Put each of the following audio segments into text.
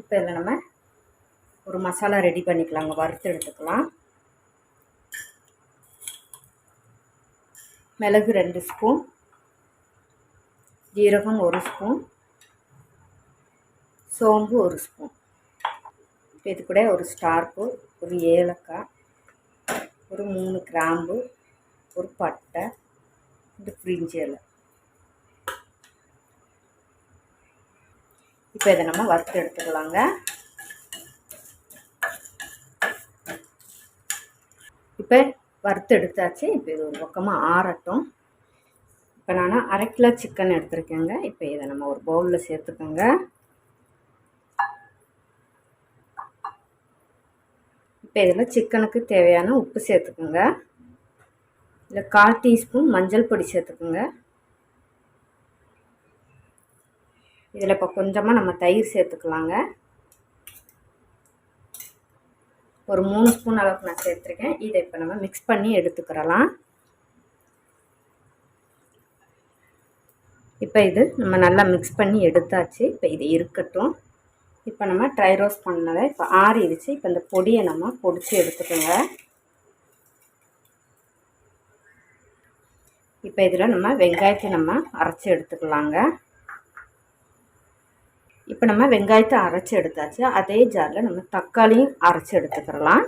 இப்போ இதில் நம்ம ஒரு மசாலா ரெடி பண்ணிக்கலாங்க வறுத்து எடுத்துக்கலாம். மிளகு ரெண்டு ஸ்பூன். ஜீரகம் ஒரு ஸ்பூன். சோம்பு ஒரு ஸ்பூன். இப்போ இது கூட ஒரு ஸ்டார்ப்பு ஒரு ஏலக்காய் ஒரு மூணு கிராம்பு ஒரு பட்டை இந்த பிரிஞ்சி இலை. இப்போ இதை நம்ம வறுத்து எடுத்துக்கலாங்க. இப்போ வறுத்து எடுத்தாச்சு. இப்போ இது ஒரு பக்கமாக ஆறட்டும். இப்போ நான் அரை கிலோ சிக்கன் எடுத்திருக்கேங்க. இப்போ இதை நம்ம ஒரு பவுலில் சேர்த்துக்கோங்க. இப்போ இதில் சிக்கனுக்கு தேவையான உப்பு சேர்த்துக்குங்க. இதில் கால் டீஸ்பூன் மஞ்சள் பொடி சேர்த்துக்குங்க. இதில் இப்போ கொஞ்சமாக நம்ம தயிர் சேர்த்துக்கலாங்க. ஒரு மூணு ஸ்பூன் அளவுக்கு நான் சேர்த்துருக்கேன். இதை இப்போ நம்ம மிக்ஸ் பண்ணி எடுத்துக்கிறலாம். இப்போ இது நம்ம நல்லா மிக்ஸ் பண்ணி எடுத்தாச்சு. இப்போ இது இருக்கட்டும். இப்போ நம்ம ட்ரை ரோஸ்ட் பண்ணதை இப்போ ஆறிடுச்சு. இப்போ இந்த பொடியை நம்ம பொடிச்சு எடுத்துக்கோங்க. இப்போ இதில் நம்ம வெங்காயத்தை நம்ம அரைச்சி எடுத்துக்கலாங்க. இப்போ நம்ம வெங்காயத்தை அரைச்சி எடுத்தாச்சு. அதே ஜாரில் நம்ம தக்காளியும் அரைச்சி எடுத்துக்கிறலாம்.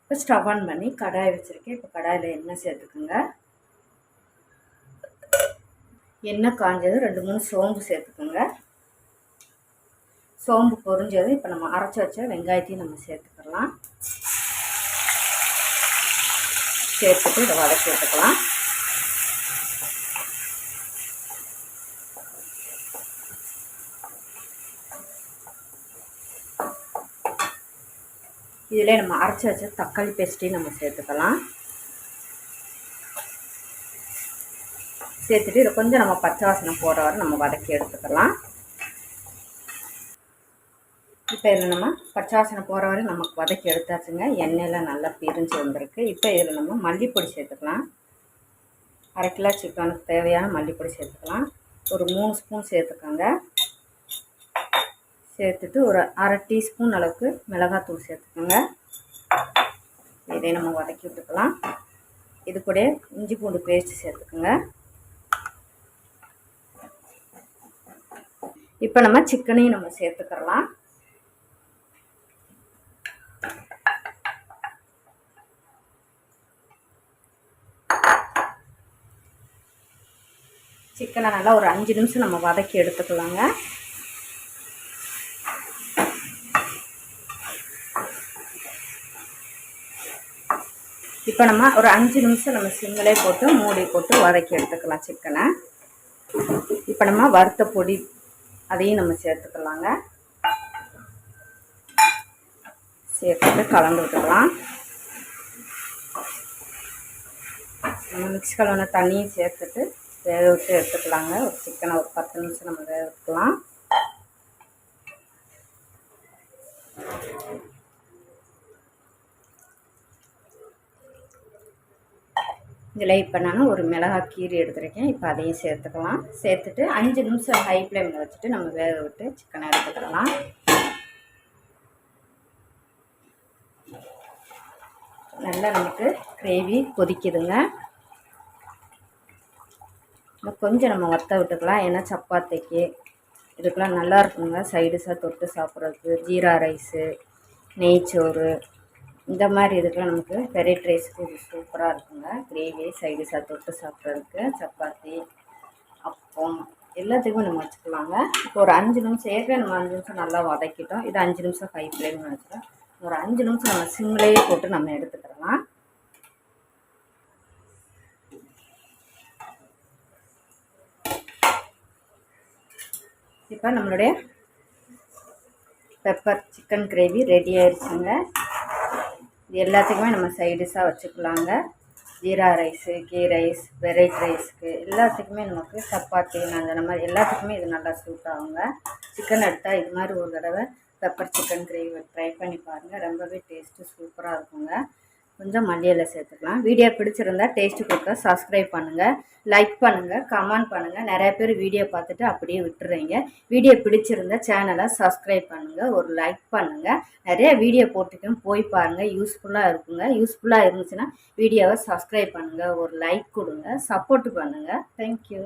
இப்போ ஸ்டவ் ஆன் பண்ணி கடாய் வச்சுருக்கேன். இப்போ கடாயில் எண்ணெய் சேர்த்துக்குங்க. எண்ணெய் காஞ்சது ரெண்டு மூணு சோம்பு சேர்த்துக்குங்க. சோம்பு பொரிஞ்சதும் இப்போ நம்ம அரைச்சி வச்ச வெங்காயத்தையும் நம்ம சேர்த்துக்கலாம் சேர்த்துட்டு இதை வதக்கி விட்டுக்கலாம் இதில் நம்ம அரைச்சி வச்ச தக்காளி பேஸ்ட்டையும் நம்ம சேர்த்துக்கலாம். சேர்த்துட்டு இதை கொஞ்சம் நம்ம பச்சை வாசனை போடுற வரை நம்ம வதக்கி எடுத்துக்கலாம். இப்போ இதில் நம்ம பச்சை வாசனை போகிற வரை நமக்கு வதக்கி எடுத்தாச்சுங்க. எண்ணெயில் நல்லா பிரிஞ்சு வந்திருக்கு. இப்போ இதில் நம்ம மல்லிப்பொடி சேர்த்துக்கலாம். அரை கிலோ சிக்கனுக்கு தேவையான மல்லிப்பொடி சேர்த்துக்கலாம். ஒரு மூணு ஸ்பூன் சேர்த்துக்கோங்க. சேர்த்துட்டு ஒரு அரை டீஸ்பூன் அளவுக்கு மிளகாத்தூள் சேர்த்துக்கோங்க. இதை நம்ம வதக்கி விட்டுக்கலாம். இது கூட இஞ்சி பூண்டு பேஸ்ட் சேர்த்துக்கோங்க. இப்போ நம்ம சிக்கனையும் நம்ம சேர்த்துக்கிறலாம். சிக்கனை நல்லா ஒரு அஞ்சு நிமிஷம் நம்ம வதக்கி எடுத்துக்கலாங்க. இப்போ நம்ம ஒரு அஞ்சு நிமிஷம் நம்ம சிம்மிலே போட்டு மூடி போட்டு வதக்கி எடுத்துக்கலாம் சிக்கனை. இப்போ நம்ம வறுத்த பொடி அதையும் நம்ம சேர்த்துக்கலாங்க. சேர்த்துட்டு கலந்து விட்டுக்கலாம். நம்ம மிக்ஸ் கலந்த தண்ணியும் சேர்த்துட்டு வேக விட்டு எடுத்துக்கலாங்க. ஒரு சிக்கனை ஒரு பத்து நிமிஷம் நம்ம வேக விட்டுக்கலாம். இதில் இப்போ நான் ஒரு மிளகாய் கீரி எடுத்துருக்கேன். இப்போ அதையும் சேர்த்துக்கலாம். சேர்த்துட்டு அஞ்சு நிமிஷம் ஹை ஃப்ளேமில் வச்சுட்டு நம்ம வேக விட்டு சிக்கனை எடுத்துக்கலாம். நல்லா நமக்கு கிரேவி கொதிக்குதுங்க. கொஞ்சம் நம்ம வத்த விட்டுக்கலாம். ஏன்னா சப்பாத்திக்கு இதுக்கெலாம் நல்லா இருக்குங்க. சைடுஸாக தொட்டு சாப்பிட்றதுக்கு. ஜீரா ரைஸு நெய்ச்சோறு இந்த மாதிரி இதுக்கெலாம் நமக்கு வெரைட் ரைஸுக்கு இது சூப்பராக இருக்குங்க. கிரேவி சைடிஷாக தொட்டு சாப்பிட்றதுக்கு சப்பாத்தி அப்பம் எல்லாத்துக்குமே நம்ம வச்சுக்கலாங்க. இப்போ ஒரு அஞ்சு நிமிஷம் ஏற்கனவே நம்ம அஞ்சு நிமிஷம் நல்லா வதக்கிட்டோம். இது அஞ்சு நிமிஷம் ஹை ஃப்ளேம்னு வச்சுக்கலாம் ஒரு அஞ்சு நிமிஷம் நம்ம சிம்லேயே போட்டு நம்ம எடுத்துக்கலாம். இப்போ நம்மளுடைய பெப்பர் சிக்கன் கிரேவி ரெடி ஆயிடுச்சுங்க இது எல்லாத்துக்குமே நம்ம சைடிஷாக வச்சுக்கலாங்க. Jeera rice ghee rice variety ரைஸ்க்கு எல்லாத்துக்குமே நமக்கு சப்பாத்தி நாங்கள் அந்த மாதிரி எல்லாத்துக்குமே இது நல்லா சூட் ஆகுங்க. சிக்கன் எடுத்தால் இது மாதிரி ஒரு தடவை பெப்பர் சிக்கன் கிரேவி ட்ரை பண்ணி பாருங்கள் ரொம்பவே டேஸ்ட்டு சூப்பராக இருக்குங்க. கொஞ்சம் மல்லியில் சேர்த்துக்கலாம். வீடியோ பிடிச்சிருந்தா டேஸ்ட்டு கொடுக்க சப்ஸ்கிரைப் பண்ணுங்கள் லைக் பண்ணுங்கள் கமெண்ட் பண்ணுங்கள் நிறைய பேர் வீடியோ பார்த்துட்டு அப்படியே விட்டுறீங்க. வீடியோ பிடிச்சிருந்தா சேனலை சப்ஸ்கிரைப் பண்ணுங்கள் ஒரு லைக் பண்ணுங்கள் நிறைய வீடியோ போட்டுக்கும் போய் பாருங்கள் யூஸ்ஃபுல்லாக இருக்குங்க. யூஸ்ஃபுல்லாக இருந்துச்சுன்னா வீடியோவை சப்ஸ்கிரைப் பண்ணுங்கள் ஒரு லைக் கொடுங்க சப்போர்ட் பண்ணுங்கள் தேங்க்யூ